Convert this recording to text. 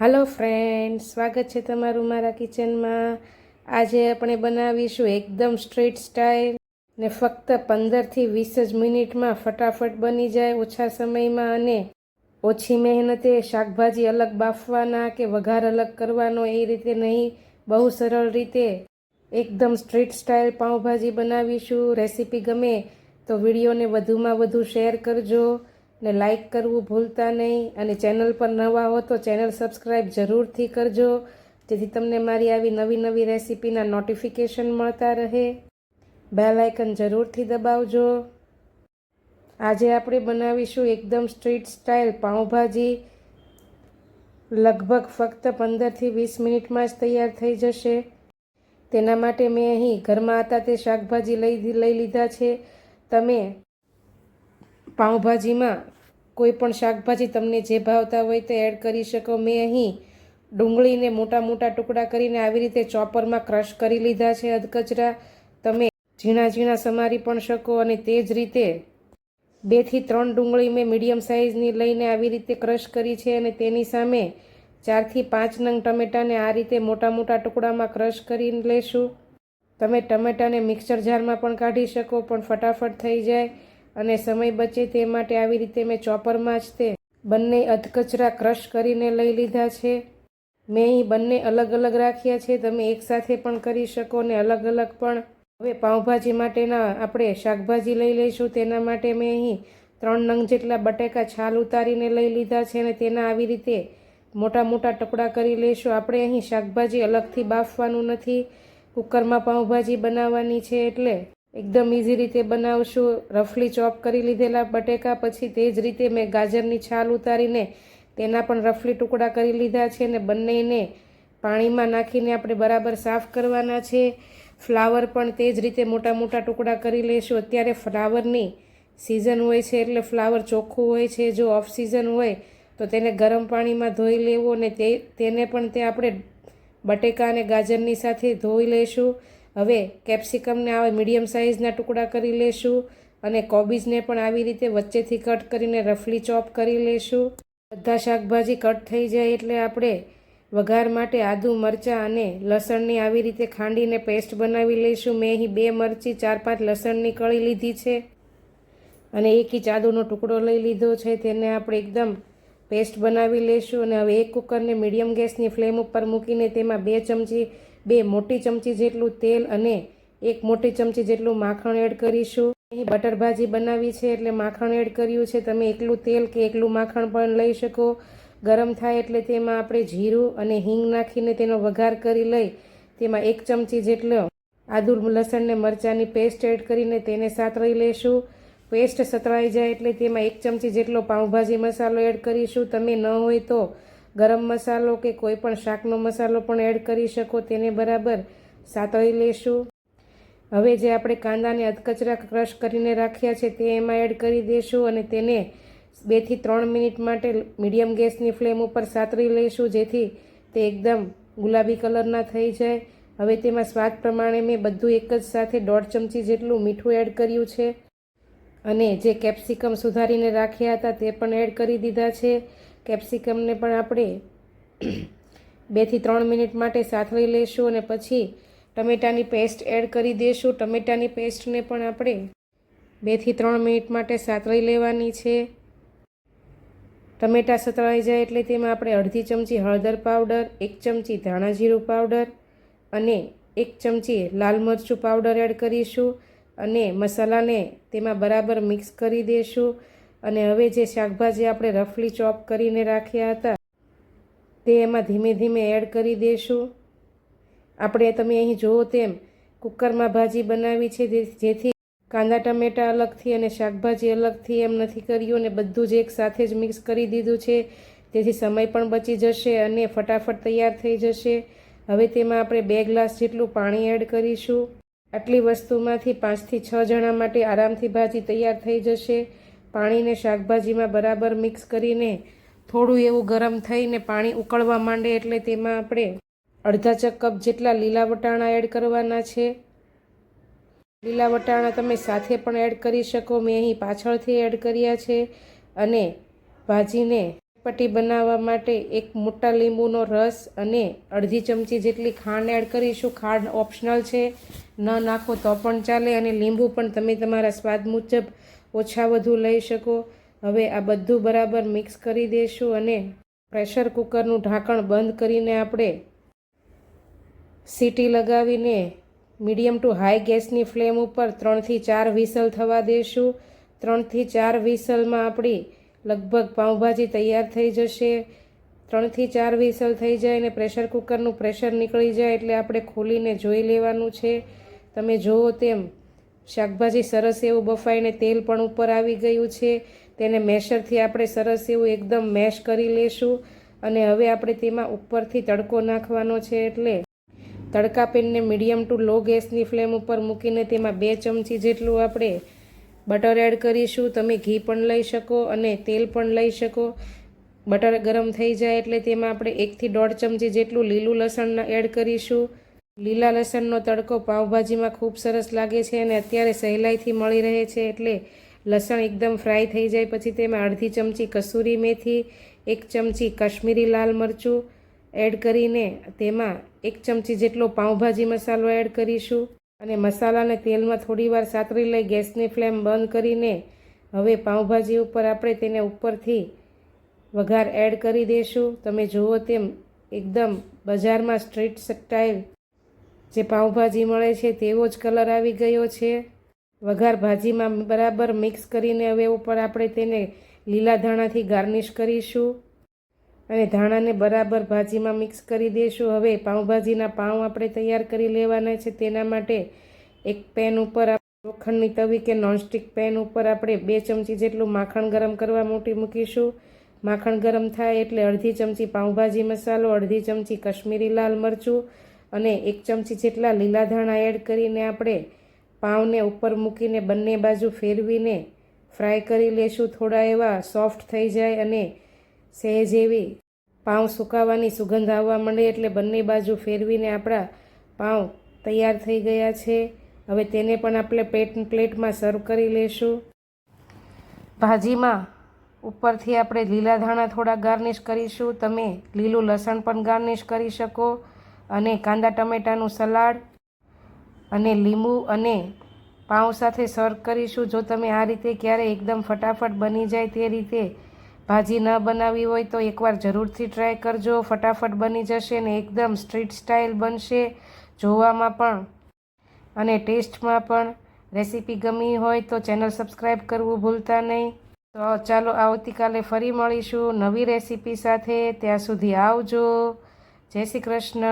હાલો friend સ્વાગત છે તમારું મારા કિચનમાં આજે આપણે બનાવીશું એકદમ સ્ટ્રીટ સ્ટાઇલ ને ફક્ત પંદરથી વીસ જ મિનિટમાં ફટાફટ બની જાય ઓછા સમયમાં અને ઓછી મહેનતે શાકભાજી અલગ બાફવાના કે વઘાર અલગ કરવાનો એ રીતે નહીં, બહુ સરળ રીતે એકદમ સ્ટ્રીટ સ્ટાઇલ પાઉંભાજી બનાવીશું. રેસીપી ગમે તો વિડીયોને વધુમાં વધુ શેર કરજો. ને લાઇક કરવું ભૂલતા નહીં અને ચેનલ પર નવા હો તો ચેનલ સબસ્ક્રાઈબ જરૂરથી કરજો. જેથી તમને મારી આવી નવી નવી રેસીપીના નોટિફિકેશન મળતા રહે. બેલ આઇકન જરૂરથી દબાવજો. આજે આપણે બનાવીશું એકદમ સ્ટ્રીટ સ્ટાઇલ પાઉંભાજી. લગભગ ફક્ત પંદરથી વીસ મિનિટમાં જ તૈયાર થઈ જશે. તેના માટે મેં અહીં ઘરમાં હતા તે શાકભાજી લઈ લઈ લીધા છે. તમે પાઉંભાજીમાં કોઈ પણ શાકભાજી તમને જે ભાવતા હોય તે એડ કરી શકો. મેં અહીં ડુંગળીને મોટા મોટા ટુકડા કરીને આવી રીતે ચોપરમાં ક્રશ કરી લીધા છે અધકચરા. તમે ઝીણા ઝીણા સમારી પણ શકો અને તે જ રીતે બેથી ત્રણ ડુંગળી મેં મીડિયમ સાઇઝની લઈને આવી રીતે ક્રશ કરી છે અને તેની સામે ચારથી પાંચ નંગ ટમેટાને આ રીતે મોટા મોટા ટુકડામાં ક્રશ કરી લેશું. તમે ટમેટાને મિક્સર જારમાં પણ કાઢી શકો, પણ ફટાફટ થઈ જાય. અને સમય બચે તે માટે આવી રીતે મેં ચોપરમાં જ તે બંને અધકચરા ક્રશ કરીને લઈ લીધા છે. મેં અહીં બંને અલગ અલગ રાખ્યા છે. તમે એકસાથે પણ કરી શકો ને અલગ અલગ પણ. હવે પાઉંભાજી માટેના આપણે શાકભાજી લઈ લઈશું. તેના માટે મેં અહીં ત્રણ નંગ જેટલા બટેકા છાલ ઉતારીને લઈ લીધા છે અને તેના આવી રીતે મોટા મોટા ટુકડા કરી લઈશું. આપણે અહીં શાકભાજી અલગથી બાફવાનું નથી. કુકરમાં પાઉંભાજી બનાવવાની છે એટલે એકદમ ઇઝી રીતે બનાવશું. રફલી ચોપ કરી લીધેલા બટેકા, પછી તે જ રીતે મેં ગાજરની છાલ ઉતારીને તેના પણ રફલી ટુકડા કરી લીધા છે અને બંનેને પાણીમાં નાખીને આપણે બરાબર સાફ કરવાના છે. ફ્લાવર પણ તે જ રીતે મોટા મોટા ટુકડા કરી લઈશું અત્યારે ફ્લાવરની સિઝન હોય છે એટલે ફ્લાવર ચોખ્ખું હોય છે. જો ઓફ સિઝન હોય તો તેને ગરમ પાણીમાં ધોઈ લેવો અને તે, તેને પણ તે આપણે બટેકા અને ગાજરની સાથે ધોઈ લઈશું હવે કેપ્સિકમને આવે મીડિયમ સાઇઝના ટુકડા કરી લેશું અને કોબીજને પણ આવી રીતે વચ્ચેથી કટ કરીને રફલી ચોપ કરી લેશું. બધા શાકભાજી કટ થઈ જાય એટલે આપણે વઘાર માટે આદું, મરચાં અને લસણની આવી રીતે ખાંડીને પેસ્ટ બનાવી લઈશું. મેં અહીં બે મરચી, ચાર, પાંચ લસણની કળી લીધી છે અને એક ઇંચ આદુનો ટુકડો લઈ લીધો છે. તેને આપણે એકદમ પેસ્ટ બનાવી લઈશું અને હવે એક કુકરને મીડિયમ ગેસની ફ્લેમ ઉપર મૂકીને તેમાં બે ચમચી બે મોટી ચમચી જેટલું તેલ અને એક મોટી ચમચી જેટલું માખણ એડ કરીશું. અહીં બટર ભાજી બનાવી છે એટલે માખણ એડ કર્યું છે. તમે એકલું તેલ કે એકલું માખણ પણ લઈ શકો. ગરમ થાય એટલે તેમાં આપણે જીરું અને હિંગ નાખીને તેનો વઘાર કરી લઈ તેમાં એક ચમચી જેટલો આદુ લસણને મરચાંની પેસ્ટ એડ કરીને તેને સાતરી લેશું. પેસ્ટ સતળાઈ જાય એટલે તેમાં એક ચમચી જેટલો પાઉંભાજી મસાલો એડ કરીશું. તમે ન હોય તો ગરમ મસાલો કે કોઈ પણ શાકનો મસાલો પણ એડ કરી શકો તેને બરાબર સાતળી લેશું. હવે જે આપણે કાંદાને અધકચરા ક્રશ કરીને રાખ્યા છે તે એમાં એડ કરી દઈશું અને તેને બેથી ત્રણ મિનિટ માટે મીડિયમ ગેસની ફ્લેમ ઉપર સાતરી લઈશું જેથી તે એકદમ ગુલાબી કલરના થઈ જાય. હવે તેમાં સ્વાદ પ્રમાણે મેં બધું એક જ સાથે દોઢ ચમચી જેટલું મીઠું એડ કર્યું છે. અને જે કેપ્સિકમ સુધારીને રાખ્યા હતા તે પણ એડ કરી દીધા છે. કેપ્સિકમને પણ આપણે બેથી ત્રણ મિનિટ માટે સાથળી લઈશું અને પછી ટમેટાની પેસ્ટ એડ કરી દઈશું ટમેટાની પેસ્ટને પણ આપણે બેથી ત્રણ મિનિટ માટે સાતળી લેવાની છે. ટમેટાં સતળાઈ જાય એટલે તેમાં આપણે અડધી ચમચી હળદર પાવડર, એક ચમચી ધાણા જીરું પાવડર અને એક ચમચી લાલ મરચું પાવડર એડ કરીશું અને મસાલાને તેમાં બરાબર મિક્સ કરી દઈશું અને હવે જે શાકભાજી આપણે રફલી ચોપ કરીને રાખ્યા હતા, તે એમાં ધીમે ધીમે એડ કરી દઈશું આપણે તમે અહીં જુઓ તેમ, કુકરમાં ભાજી બનાવી છે જેથી કાંદા, ટમેટા અલગથી અને શાકભાજી અલગથી એમ નથી કર્યું અને બધું જ એક સાથે જ મિક્સ કરી દીધું છે. તેથી સમય પણ બચી જશે અને ફટાફટ તૈયાર થઈ જશે. હવે તેમાં આપણે બે ગ્લાસ જેટલું પાણી એડ કરીશું. આટલી વસ્તુમાંથી પાંચથી છ જણા માટે આરામથી ભાજી તૈયાર થઈ જશે. પાણીને શાકભાજીમાં બરાબર મિક્સ કરીને થોડું એવું ગરમ થઈને પાણી ઉકળવા માંડે એટલે તેમાં આપણે અડધા ચક કપ જેટલા લીલા વટાણા એડ કરવાના છે. લીલા વટાણા તમે સાથે પણ એડ કરી શકો. મેં અહીં પાછળથી એડ કર્યા છે અને ભાજીને પટ્ટી બનાવવા માટે એક મોટા લીંબુનો રસ અને અડધી ચમચી જેટલી ખાંડ એડ કરીશું. ખાંડ ઓપ્શનલ છે. ન નાખો તો પણ ચાલે અને લીંબુ પણ તમે તમારા સ્વાદ મુજબ ઓછા વધુ લઈ શકો. હવે આ બધું બરાબર મિક્સ કરી દઈશું અને પ્રેશર કુકરનું ઢાંકણ બંધ કરીને આપણે સીટી લગાવીને મીડિયમ ટુ હાઈ ગેસની ફ્લેમ ઉપર ત્રણથી ચાર વિસલ થવા દઈશું ત્રણથી ચાર વિસલમાં આપણી લગભગ પાઉંભાજી તૈયાર થઈ જશે. ત્રણથી ચાર વિસલ થઈ જાય અને પ્રેશર કુકરનું પ્રેશર નીકળી જાય એટલે આપણે ખોલીને જોઈ લેવાનું છે. તમે જુઓ તેમ શાકભાજી સરસ એવું બફાઈને તેલ પણ ઉપર આવી ગયું છે. તેને મેશરથી આપણે સરસ એવું એકદમ મેશ કરી લેશું અને હવે આપણે તેમાં ઉપરથી તડકો નાખવાનો છે એટલે તડકા પેનને મીડિયમ ટુ લો ગેસની ફ્લેમ ઉપર મૂકીને તેમાં બે ચમચી જેટલું આપણે બટર એડ કરીશું. તમે ઘી પણ લઈ શકો અને તેલ પણ લઈ શકો. બટર ગરમ થઈ જાય એટલે તેમાં આપણે એકથી દોઢ ચમચી જેટલું લીલું લસણ એડ કરીશું. લીલા લસણનો તડકો પાઉંભાજીમાં ખૂબ સરસ લાગે છે અને અત્યારે સહેલાઈથી મળી રહે છે એટલે લસણ એકદમ ફ્રાય થઈ જાય. પછી તેમાં અડધી ચમચી કસૂરી મેથી, એક ચમચી કાશ્મીરી લાલ મરચું એડ કરીને તેમાં એક ચમચી જેટલો પાઉંભાજી મસાલો એડ કરીશું. અને મસાલાને તેલમાં થોડીવાર સાતરી લઈ ગેસની ફ્લેમ બંધ કરીને હવે પાઉંભાજી ઉપર આપણે તેને ઉપરથી વઘાર એડ કરી દઈશું તમે જુઓ તેમ એકદમ બજારમાં સ્ટ્રીટ સ્ટાઇલ જે પાઉંભાજી મળે છે તેવો જ કલર આવી ગયો છે. વઘાર ભાજીમાં બરાબર મિક્સ કરીને હવે ઉપર આપણે તેને લીલા ધાણાથી ગાર્નિશ કરીશું. અને ધાણાને બરાબર ભાજીમાં મિક્સ કરી દઈશું હવે પાઉંભાજીના પાઉં આપણે તૈયાર કરી લેવાના છે. તેના માટે એક પેન ઉપર લોખંડની તવી કે નોનસ્ટિક પેન ઉપર આપણે બે ચમચી જેટલું માખણ ગરમ કરવા મોટી મૂકીશું. માખણ ગરમ થાય એટલે અડધી ચમચી પાઉંભાજી મસાલો, અડધી ચમચી કશ્મીરી લાલ મરચું અને એક ચમચી જેટલા લીલા ધાણા એડ કરીને આપણે પાઉંને ઉપર મૂકીને બંને બાજુ ફેરવીને ફ્રાય કરી લેશું. થોડા એવા સોફ્ટ થઈ જાય અને સહેજ એવી પાઉં સુકાવાની સુગંધ આવવા માંડે એટલે બંને બાજુ ફેરવીને આપણા પાઉં તૈયાર થઈ ગયા છે. હવે તેને પણ આપણે પેટ પ્લેટમાં સર્વ કરી લેશું. ભાજીમાં ઉપરથી આપણે લીલા ધાણા થોડા ગાર્નિશ કરીશું. તમે લીલું લસણ પણ ગાર્નિશ કરી શકો. અને કાંદા ટમેટાનું સલાડ અને લીંબુ અને પાઉં સાથે સર્વ કરીશું. જો તમે આ રીતે ક્યારે એકદમ ફટાફટ બની જાય તે રીતે ભાજી ન બનાવી હોય તો એકવાર જરૂરથી ટ્રાય કરજો. ફટાફટ બની જશે ને એકદમ સ્ટ્રીટ સ્ટાઇલ બનશે જોવામાં પણ. અને ટેસ્ટમાં પણ રેસીપી ગમી હોય તો ચેનલ સબસ્ક્રાઈબ કરવું ભૂલતા નહીં. તો ચાલો આવતીકાલે ફરી મળીશું નવી રેસીપી સાથે. ત્યાં સુધી આવજો. જય શ્રી કૃષ્ણ.